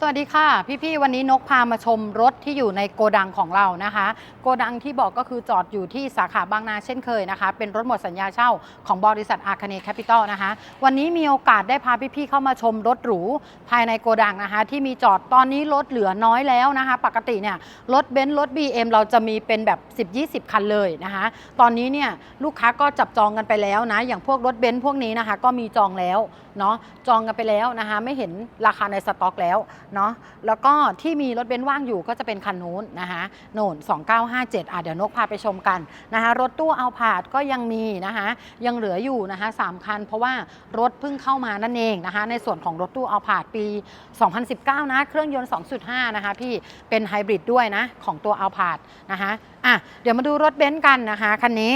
สวัสดีค่ะ พี่ๆวันนี้นกพามาชมรถที่อยู่ในโกดังของเรานะคะ โกดังที่บอกก็คือจอดอยู่ที่สาขาบางนาเช่นเคยนะคะ เป็นรถหมดสัญญาเช่าของบริษัทอาคเนแคปิตอลนะคะ วันนี้มีโอกาสได้พาพี่ๆเข้ามาชมรถหรูภายในโกดังนะคะ ที่มีจอดตอนนี้รถเหลือน้อยแล้วนะคะ ปกติเนี่ยรถเบนซ์รถ BM เราจะมีเป็นแบบ 10-20 คันเลยนะคะ ตอนนี้เนี่ยลูกค้าก็จับจองกันไปแล้วนะอย่างพวกรถเบนซ์พวกนี้นะคะ ก็มีจองแล้ว เนาะจองกันไปแล้วนะคะไม่เห็นราคาในสต็อกแล้วเนาะแล้วก็ที่มีรถเบนซ์ว่างอยู่ก็จะเป็นคันนู้นนะคะโน่น2957อะเดี๋ยวนกพาไปชมกันนะคะรถตู้เอาผาดก็ยังมีนะคะยังเหลืออยู่นะคะ3คัน เพราะว่ารถเพิ่งเข้ามานั่นเองนะคะในส่วนของรถตู้เอาผาดปี 2019 นะเครื่องยนต์ 2.5 นะคะพี่เป็นไฮบริดด้วยนะของตัวเอาผาดนะคะอะเดี๋ยวมาดูรถเบนซ์กันนะคะคันนี้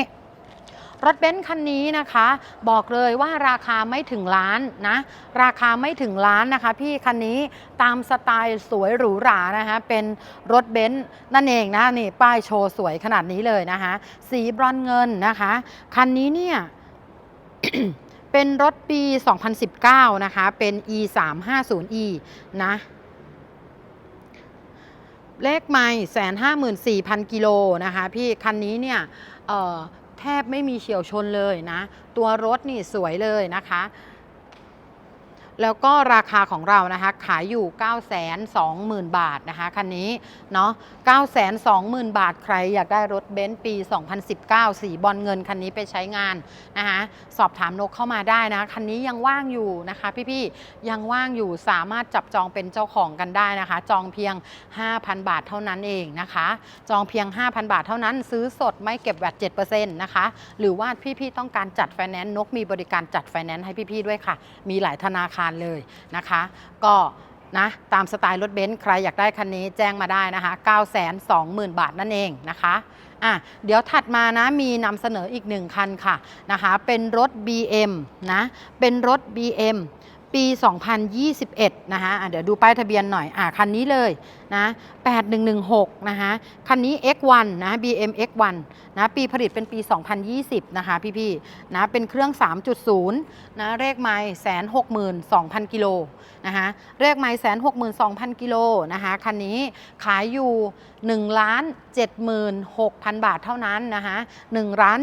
รถเบนซ์คันนี้นะคะ บอกเลยว่าราคาไม่ถึงล้านนะ ราคาไม่ถึงล้านนะคะ พี่คันนี้ตามสไตล์สวยหรูหรานะคะ เป็นรถเบนซ์นั่นเองนะนี่ป้ายโชว์สวยขนาดนี้เลยนะคะ สีบรอนซ์เงินนะคะ คันนี้เนี่ยเป็นรถปี 2019 นะคะ เป็น e 3 5 0 e นะเลขไม่แสนห้าหมื่นสี่พันกิโลนะคะ พี่คันนี้เนี่ย แทบไม่มีเฉียวชนเลยนะ ตัวรถนี่สวยเลยนะคะ แล้วก็ราคาของเรานะคะขายอยู่ 9 2 0 0 0 0 บาทนะคะคันนี้เนาะ9 2 0 0 0 0 บาทใครอยากได้รถเบนซ์ปี 2019 สีบอลเงินคันนี้ไปใช้งานนะคะสอบถามนกเข้ามาได้นะคันนี้ยังว่างอยู่นะคะพี่ๆยังว่างอยู่สามารถจับจองเป็นเจ้าของกันได้นะคะ จองเพียง 5,000 บาทเท่านั้นเองนะคะ จองเพียง 5,000 บาทเท่านั้น ซื้อสดไม่เก็บแวด7%นะคะ หรือว่าพี่ๆต้องการจัดไฟแนนซ์นกมีบริการจัดไฟแนนซ์ให้พี่ๆด้วยค่ะ มีหลายธนาคารเลยนะคะ ก็นะตามสไตล์รถเบนซ์ใครอยากได้คันนี้แจ้งมาได้นะคะ 920,000 บาทนั่นเองนะคะอะเดี๋ยวถัดมานะมีนำเสนออีกหนึ่งคันค่ะนะคะเป็นรถ BM นะเป็นรถ BM ปี 2021 นะคะอะเดี๋ยวดูป้ายทะเบียนหน่อยอะคันนี้เลย นะ8116 นะคะคันนี้ X1 นะ BM X1 นะปีผลิตเป็นปี 2020 นะคะพี่ๆนะเป็นเครื่อง 3.0 นะเลขไมล์แสนหกหมื่นสองพันกิโลนะคะเลขไมล์แสนหกหมื่นสองพันกิโลนะคะคันนี้ขายอยู่1ล้าน76,000บาทเท่านั้นนะคะ1ล้าน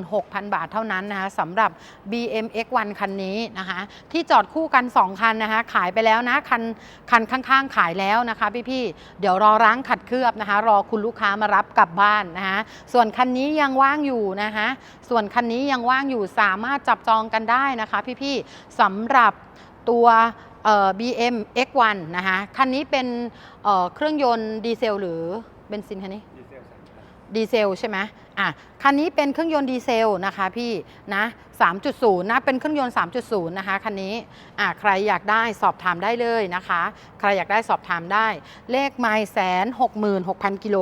76,000บาทเท่านั้นนะคะสำหรับ BM X1 คันนี้นะคะที่จอดคู่กัน 2 คันนะคะขายไปแล้วนะคันคันข้างๆ ขายแล้วนะคะพี่ๆเดี๋ยวรอร้างขัดเคลือบนะคะ รอคุณลูกค้ามารับกลับบ้านนะคะส่วนคันนี้ยังว่างอยู่นะคะส่วนคันนี้ยังว่างอยู่สามารถจับจองกันได้นะคะพี่ๆสำหรับตัวเอ่อ BM X1 นะคะคันนี้เป็นเเครื่องยนต์ดีเซลหรือเบนซินคันนี้ ดีเซลใช่ไหมอะคันนี้เป็นเครื่องยนต์ดีเซลนะคะพี่นะ 3.0 นะ เป็นเครื่องยนต์ 3.0 นะคะคันนี้อะใครอยากได้สอบถามได้เลยนะคะ ใครอยากได้สอบถามได้ เลขไมล์แสนหกหมื่นหกพันกิโล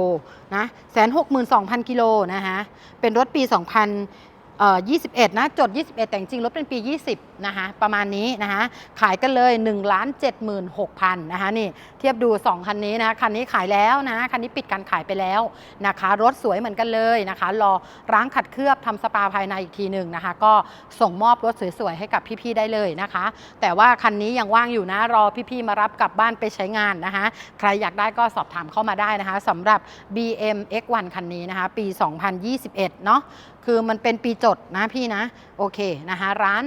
นะแสนหกหมื่นสองพันกิโลนะคะเป็นรถปี 2000 เอ่อ21 นะ จด 21 แต่จริงๆรถเป็นปี 20 นะคะ ประมาณนี้นะคะ ขายกันเลย1ล้าน76,000 นะคะ นี่ เทียบดู 2 คันนี้นะ คันนี้ขายแล้วนะ คันนี้ปิดการขายไปแล้วนะคะ รถสวยเหมือนกันเลยนะคะ รอร้างขัดเคลือบทำสปาภายในอีกทีหนึ่งนะคะ ก็ส่งมอบรถสวยๆ ให้กับพี่ๆ ได้เลยนะคะ แต่ว่าคันนี้ยังว่างอยู่นะ รอพี่ๆ มารับกลับบ้านไปใช้งานนะคะ ใครอยากได้ก็สอบถามเข้ามาได้นะคะสำหรับ BM X1 คันนี้นะคะ ปี 2021 เนาะ คือมันเป็นปีจดนะพี่นะ โอเคนะคะร้าน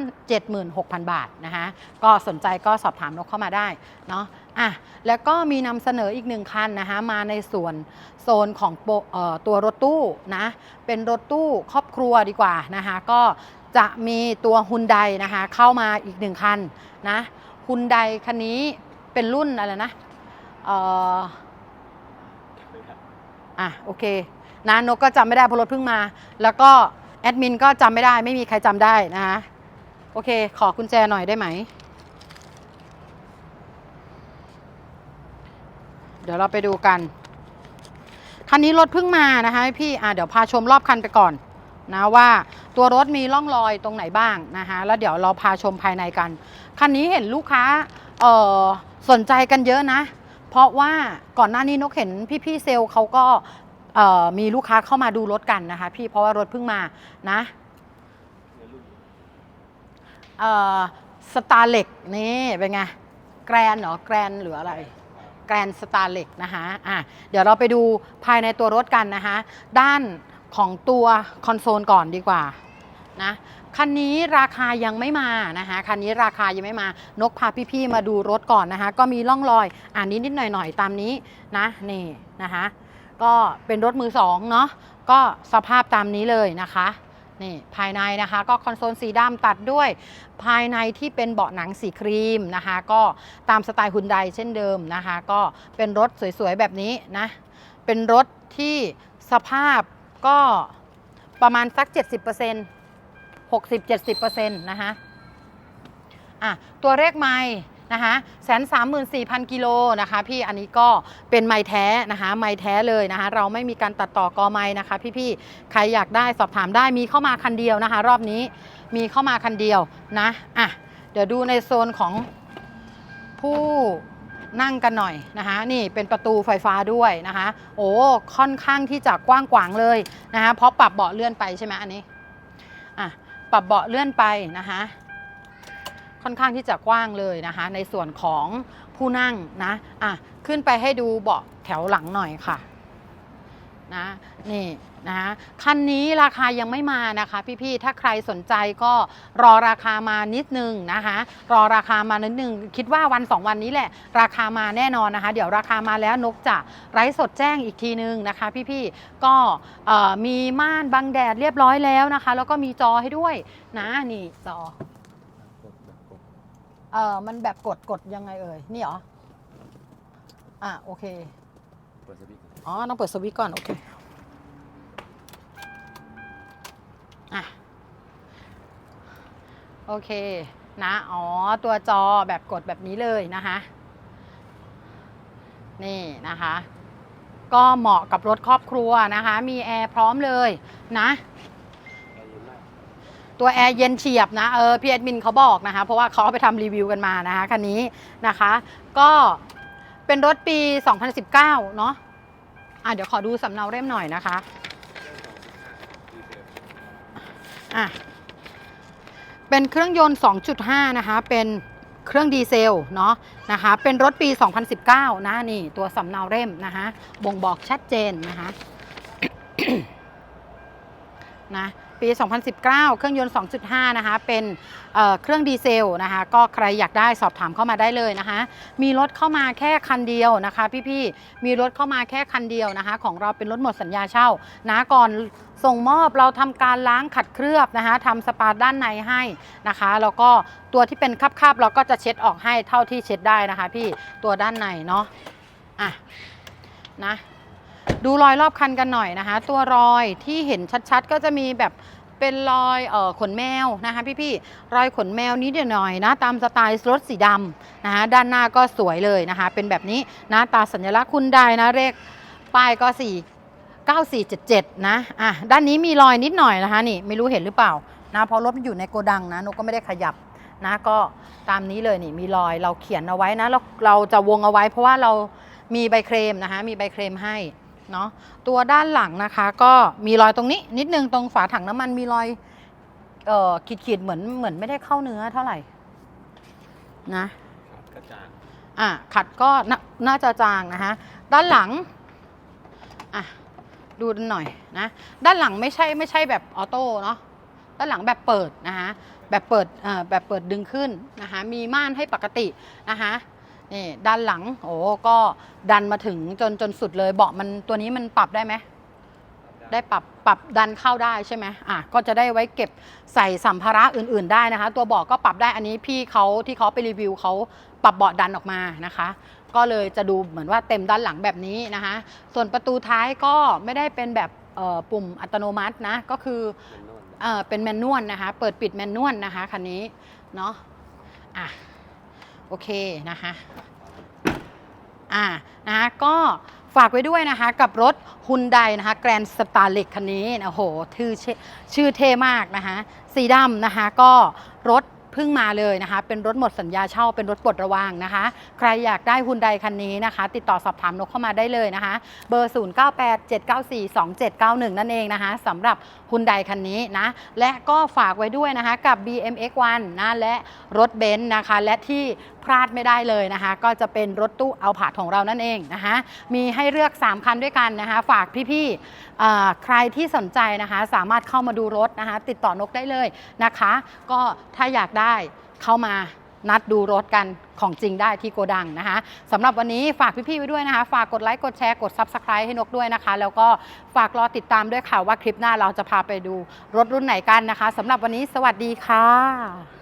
76,000 บาทนะคะก็สนใจก็สอบถามนกเข้ามาได้เนาะอะแล้วก็มีนำเสนออีกหนึ่งคันนะคะมาในส่วนโซนของออตัวรถตู้นะเป็นรถตู้ครอบครัวดีกว่านะคะก็จะมีตัวฮุนไดนะคะเข้ามาอีกหนึ่งคันนะฮุนไดคันนี้เป็นรุ่นอะไรนะเอ่ออะโอเคนะนกก็จำไม่ได้เพราะรถเพิ่งมา แล้วก็ ดมินก็จำไม่ได้ไม่มีใครจำได้นะคะโอเค ขอกุญแจหน่อยได้ไหม เดี๋ยวเราไปดูกัน คันนี้รถเพิ่งมานะคะพี่อะเดี๋ยวพาชมรอบคันไปก่อนนะว่าตัวรถมีร่องรอยตรงไหนบ้างนะคะแล้วเดี๋ยวเราพาชมภายในกัน คันนี้เห็นลูกค้าเออสนใจกันเยอะนะ เพราะว่าก่อนหน้านี้นกเห็นพี่ๆเซลเขาก็เมีลูกค้าเข้ามาดูรถกันนะคะ พี่เพราะว่ารถเพิ่งมานะสตาร์เล็กนี่เป็นไงแกรนเหรอแกรนหรืออะไร แกรนสตาร์เล็กนะคะอะเดี๋ยวเราไปดูภายในตัวรถกันนะคะ ด้านของตัวคอนโซลก่อนดีกว่านะคันนี้ราคายังไม่มานะคะคันนี้ราคายังไม่มานกพาพี่ๆมาดูรถก่อนนะคะ ก็มีร่องรอยอ่านิดนิดๆหน่อยๆ ตามนี้นะนี่นะคะ ก็เป็นรถมือสองเนาะก็สภาพตามนี้เลยนะคะนี่ภายในนะคะก็คอนโซลสีดำตัดด้วย ภายในที่เป็นเบาะหนังสีครีมนะคะ ก็ตามสไตล์ฮุนไดเช่นเดิมนะคะ ก็เป็นรถสวยๆ แบบนี้นะ เป็นรถที่สภาพก็ประมาณสัก 70% 60-70%นะคะอะตัวเลขไม้ นะคะแสนสามหมื่นสี่พันกิโลนะคะพี่อันนี้ก็เป็นไม้แท้นะคะไม้แท้เลยนะคะเราไม่มีการตัดต่อกอไม้นะคะ พี่ๆใครอยากได้สอบถามได้มีเข้ามาคันเดียวนะคะ รอบนี้มีเข้ามาคันเดียวนะอะเดี๋ยวดูในโซนของผู้นั่งกันหน่อยนะคะ นี่เป็นประตูไฟฟ้าด้วยนะคะ โอ้ค่อนข้างที่จะกว้างขวางเลยนะคะเพราะปรับเบาะเลื่อนไปใช่ไหมอันนี้อะปรับเบาะเลื่อนไปนะคะ ค่อนข้างที่จะกว้างเลยนะคะ ในส่วนของผู้นั่งนะอะขึ้นไปให้ดูเบาะแถวหลังหน่อยค่ะนะนี่นะคะคันนี้ราคายังไม่มานะคะพี่ๆถ้าใครสนใจก็รอราคามานิดนึงนะคะรอราคามานิดนึงคิดว่าวันสองวันนี้แหละ ราคามาแน่นอนนะคะ เดี๋ยวราคามาแล้วนกจะไร้สดแจ้งอีกทีนึงนะคะ พี่ๆก็มีม่านบังแดดเรียบร้อยแล้วนะคะ แล้วก็มีจอให้ด้วยนะนี่จอ เออมันแบบกดกดยังไงเอ่ย นี่เหรอ อะโอเค เปิดสวิตช์อ๋อ ต้องเปิดสวิตช์ก่อน โอเค อะ โอเค นะ อ๋อ ตัวจอแบบกดแบบนี้เลยนะคะ นี่นะคะ ก็เหมาะกับรถครอบครัวนะคะ มีแอร์พร้อมเลยนะ แอร์เย็นมาก ตัวแอร์เย็นเฉียบนะเออพี่แอดมินเขาบอกนะคะ เพราะว่าเขาเอาไปทำรีวิวกันมานะคะคันนี้นะคะ ก็เป็นรถปี 2019 เนาะอะเดี๋ยวขอดูสำเนาเล่มหน่อยนะคะอะเป็นเครื่องยนต์ 2.5 นะคะ เป็นเครื่องดีเซลเนาะนะคะ เป็นรถปี 2019 นะนี่ตัวสำเนาเล่มนะคะ บ่งบอกชัดเจนนะคะนะ ปี 2019 เครื่องยนต์ 2.5 นะคะ เป็นเเครื่องดีเซลนะคะ ก็ใครอยากได้สอบถามเข้ามาได้เลยนะคะ มีรถเข้ามาแค่คันเดียวนะคะ พี่ๆ มีรถเข้ามาแค่คันเดียวนะคะ ของเราเป็นรถหมดสัญญาเช่านะก่อนส่งมอบเราทำการล้างขัดเคลือบนะคะทำสปาด้านในให้นะคะ แล้วก็ตัวที่เป็นคราบๆ เราก็จะเช็ดออกให้เท่าที่เช็ดได้นะคะ พี่ตัวด้านในเนาะอะนะ ดูรอยรอบคันกันหน่อยนะคะ ตัวรอยที่เห็นชัดๆ ก็จะมีแบบเป็นรอยเอ่อขนแมวนะคะพี่ๆรอยขนแมวนิดหน่อยนะ ตามสไตล์รถสีดำนะคะด้านหน้าก็สวยเลยนะคะ เป็นแบบนี้นะตาสัญลักษณ์คุณได้นะเลขป้ายก็สี่9477 นะ อะ ด้านนี้มีรอยนิดหน่อยนะคะนี่ ไม่รู้เห็นหรือเปล่า นะ เพราะรถมันอยู่ในโกดังนะ นกก็ไม่ได้ขยับ นะ ก็ตามนี้เลยนี่ มีรอย เราเขียนเอาไว้นะ เราเราจะวงเอาไว้ เพราะว่าเรามีใบเคลมนะคะ มีใบเคลมให้ เนาะตัวด้านหลังนะคะ ก็มีรอยตรงนี้นิดนึงตรงฝาถังน้ำมันมีรอยเอ่อขีดๆเหมือนเหมือนไม่ได้เข้าเนื้อเท่าไหร่นะกระจางอะขัดก็นน่าจะจางนะคะด้านหลังอะดูหน่อยนะด้านหลังไม่ใช่ไม่ใช่แบบออโต้เนาะด้านหลังแบบเปิดนะคะแบบเปิดเอ่อแบบเปิดดึงขึ้นนะคะมีม่านให้ปกตินะคะ นี่ด้านหลังโอ้ก็ดันมาถึงจนจนสุดเลยเบาะมันตัวนี้มันปรับได้ไหมได้ปรับปรับดันเข้าได้ใช่ไหมอะก็จะได้ไว้เก็บใส่สัมภาระอื่น ๆ ได้นะคะ ตัวเบาะก็ปรับได้อันนี้พี่เขาที่เขาไปรีวิวเขาปรับเบาะดันออกมานะคะ ก็เลยจะดูเหมือนว่าเต็มด้านหลังแบบนี้นะคะ ส่วนประตูท้ายก็ไม่ได้เป็นแบบเอ่อปุ่มอัตโนมัตินะก็คือมันนวลเออเป็นแมนนวลนะคะ เปิดปิดแมนนวลนะคะคันนี้เนาะอะ โอเคนะคะอ่านะคะก็ฝากไว้ด้วยนะคะกับรถฮุนไดนะคะแกรนสตาร์เล็กคันนี้นะโอ้โหชื่อชื่อชื่อเท่มากนะคะสีดำนะคะก็รถเพิ่งมาเลยนะคะ เป็นรถหมดสัญญาเช่า เป็นรถปลดระวางนะคะ ใครอยากได้ฮุนไดคันนี้นะคะ ติดต่อสอบถามนกเข้ามาได้เลยนะคะ เบอร์ 0987942791 นั่นเองนะคะสำหรับฮุนไดคันนี้นะ และก็ฝากไว้ด้วยนะคะกับ BMX1 นะ และรถเบนซ์นะคะ และที่ พลาดไม่ได้เลยนะคะ ก็จะเป็นรถตู้เอาผาดของเรานั่นเองนะคะ มีให้เลือก 3 คันด้วยกันนะคะ ฝากพี่ๆใครที่สนใจนะคะ สามารถเข้ามาดูรถนะคะ ติดต่อนกได้เลยนะคะ ก็ถ้าอยากได้เข้ามานัดดูรถกันของจริงได้ที่โกดังนะคะสำหรับวันนี้ฝากพี่ๆไว้ด้วยนะคะ ฝากกดไลค์ กดแชร์ กด Subscribe ให้นกด้วยนะคะ แล้วก็ฝากรอติดตามด้วยค่ะว่าคลิปหน้าเราจะพาไปดูรถรุ่นไหนกันนะคะสำหรับวันนี้สวัสดีค่ะ